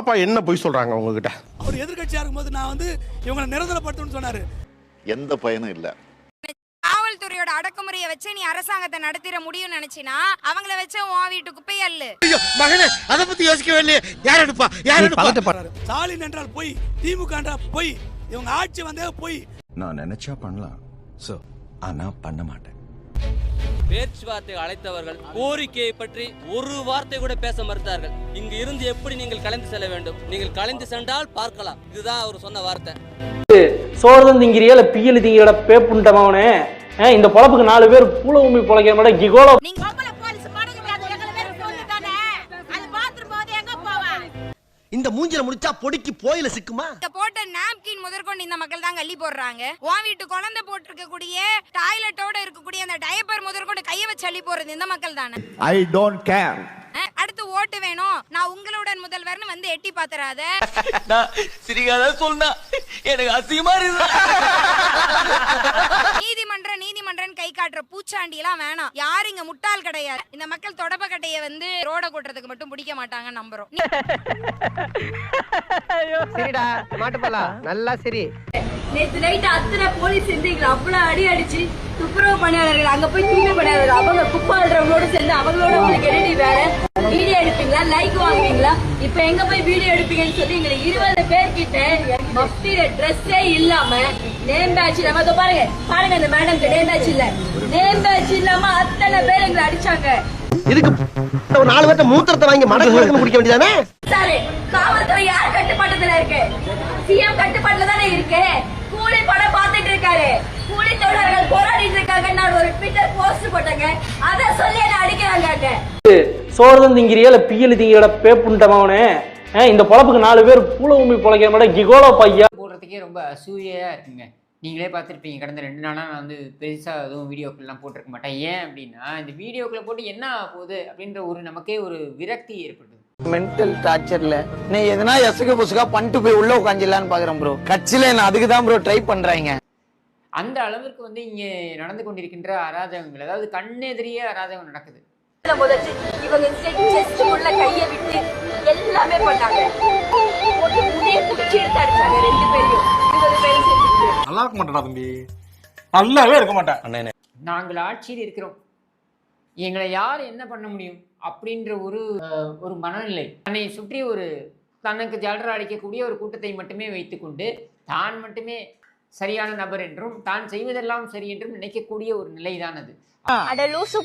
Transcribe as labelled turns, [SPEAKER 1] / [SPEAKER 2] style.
[SPEAKER 1] அப்பா என்ன பொய் சொல்றாங்க உங்ககிட்ட?
[SPEAKER 2] அவர் எதிர்க்கட்சியா இருக்கும்போது நான் வந்து இவங்களை நிரந்தரப்படுத்தணும்னு சொன்னாரு.
[SPEAKER 3] எந்த பயனும் இல்லை.
[SPEAKER 4] காவல்துறையோட அடக்குமுறையை வச்சு நீ அரசாங்கத்தை நடத்திட முடியும்னு நினைச்சினா அவங்கள வச்சு உன் வீட்டு குப்பையல்லு
[SPEAKER 5] மகனே அத பத்தி யோசிக்கவே இல்லையே. யார் எடுப்பா? யார் எடுப்பா?
[SPEAKER 2] ஸ்டாலின் என்றால் பொய் திமுக என்றால் பொய் இவங்க ஆட்சி வந்தே பொய்.
[SPEAKER 6] நான் நினைச்சா பண்ணலாம். சோ ஆனா பண்ண மாட்டேன்.
[SPEAKER 7] பேச்சுவார்த்தை அழைத்தவர்கள் கோரிக்கையை பற்றி ஒரு வார்த்தை கூட பேச மறுத்தார்கள். இங்கு இருந்து எப்படி நீங்கள் கலந்து செல்ல வேண்டும்? நீங்கள் கலந்து சென்றால் பார்க்கலாம். இதுதான் அவர் சொன்ன வார்த்தை.
[SPEAKER 8] சோறு திங்கிறியா இல்ல பியல் திங்கிற பேப்புண்டமாவனே இந்த பொழப்புக்கு நாலு பேர் பூல உமி பொழைக்கிற மாதிரி கிகோலோ
[SPEAKER 5] இந்த மூஞ்சில முடிச்சா பொடிக்கு போயில சிக்குமா?
[SPEAKER 4] இங்க போட்ட நாப்கின் முதற்கொண்டு இந்த மக்கள் தான் அள்ளி போடுறாங்க. உன் வீட்டு குழந்தை போட்டிருக்க கூடிய டாய்லெட்டோட இருக்கக்கூடிய அந்த டயப்பர் முதற்கொண்டு கைய வச்சு அள்ளி போறது இந்த மக்கள் தானே?
[SPEAKER 6] ஐ டோன்ட் கேர்
[SPEAKER 4] அடுத்து ஓட்டு வேணும். நான் உங்களுடன் முதல்வர்னு வந்து எட்டி பாத்துறாத.
[SPEAKER 7] சிரிக்காத சொன்னா எனக்கு அசிங்கமா இருக்கு
[SPEAKER 4] எல்லாம் வேணாம். யாரும் இங்க முட்டாள் கிடையாது. இந்த மக்கள் தொடப்பக்கட்டைய வந்து ரோட கூட்டுறதுக்கு மட்டும் பிடிக்க மாட்டாங்க நம்புறோம்.
[SPEAKER 8] சரிடா மாட்டுப்பலாம் நல்லா சரி.
[SPEAKER 9] நேத்து நைட் அத்தனை போலீஸ் சேர்ந்து எங்களை அவ்வளவு அடி அடிச்சு துப்புரவு பணியாளர்கள் அங்க போய் தூய்மை பணியாளர்கள் அவங்க குப்பாடுறவங்களோட சேர்ந்து அவங்களோட உங்களுக்கு என்னடி வேலை? வீடியோ எடுப்பீங்களா? லைக் வாங்குவீங்களா? இப்ப எங்க போய் வீடியோ எடுப்பீங்கன்னு சொல்லி எங்களை இருபது பேர் கிட்ட மஃப்டில ட்ரெஸ்ஸே இல்லாம நேம் பேட்ச் இதோ பாருங்க. பாருங்க அந்த மேடம்க்கு நேம் பேட்ச் இல்ல. நேம் பேட்ச் இல்லாம அத்தனை பேர் எங்களை அடிச்சாங்க.
[SPEAKER 5] இதுக்கு ஒரு நாலு பேர்த்த மூத்திரத்தை வாங்கி மடக்கு மடக்கு குடிக்க வேண்டியதானே?
[SPEAKER 9] சாரு காவல்துறை யார் கட்டுப்பாட்டுல இருக்கு? சிஎம் கட்டுப்பாட்டுல தானே இருக்கு? கூலி படம் பார்த்துட்டு இருக்காரு. கூலி தொழிலாளர்கள் போராடிட்டு இருக்காங்க. நான் ஒரு ட்விட்டர் போஸ்ட் போட்டேங்க. அத சொல்லி என்ன அடிக்கிறாங்க
[SPEAKER 8] சோறு திங்கிறியா இல்ல பியல் திங்கிற பேப்புண்டமாவனே இந்த பொழப்புக்கு நாலு பேர் பூல உமி பொழைக்கிற மாதிரி கிகோலோ பையா?
[SPEAKER 10] போடுறதுக்கே ரொம்ப அசூயையாக இருக்குங்க. நீங்களே பார்த்துருப்பீங்க. கடந்த ரெண்டு நாளாக நான் வந்து பெருசாக எதுவும் வீடியோக்கள்லாம் போட்டிருக்க மாட்டேன். ஏன் அப்படின்னா இந்த வீடியோக்களை போட்டு என்ன ஆக போகுது அப்படின்ற ஒரு நமக்கே ஒரு விரக்தி ஏற்பட்டது
[SPEAKER 5] மென்டல் டார்ச்சர்ல நீ எதனா எசுக புசுகா பண்ணிட்டு போய் உள்ள உட்காந்துலான்னு பாக்குறேன் ப்ரோ கட்சியில நான் அதுக்கு தான் ப்ரோ ட்ரை பண்றாங்க.
[SPEAKER 10] அந்த அளவிற்கு வந்து இங்கே நடந்து கொண்டிருக்கின்ற அராஜகங்கள் அதாவது கண்ணெதிரியே அராஜகம் நடக்குது.
[SPEAKER 9] எல்லாமே பண்ணாங்க.
[SPEAKER 2] நல்லா இருக்க மாட்டேடா தம்பி. நல்லாவே இருக்க மாட்டேன்.
[SPEAKER 10] நாங்கள் ஆட்சியில் இருக்கிறோம். எங்களை யார் என்ன பண்ண முடியும் அப்படின்ற ஒரு ஒரு மனநிலை. தன்னை சுற்றி ஒரு தனக்கு ஜல்ரா அடிக்கக்கூடிய ஒரு கூட்டத்தை மட்டுமே வைத்துக்கொண்டு தான் மட்டுமே சரியான நபர் என்றும் தான் செய்வதெல்லாம் சரி என்றும் நினைக்கக்கூடிய ஒரு நிலைதான் அது.
[SPEAKER 9] அட லூசு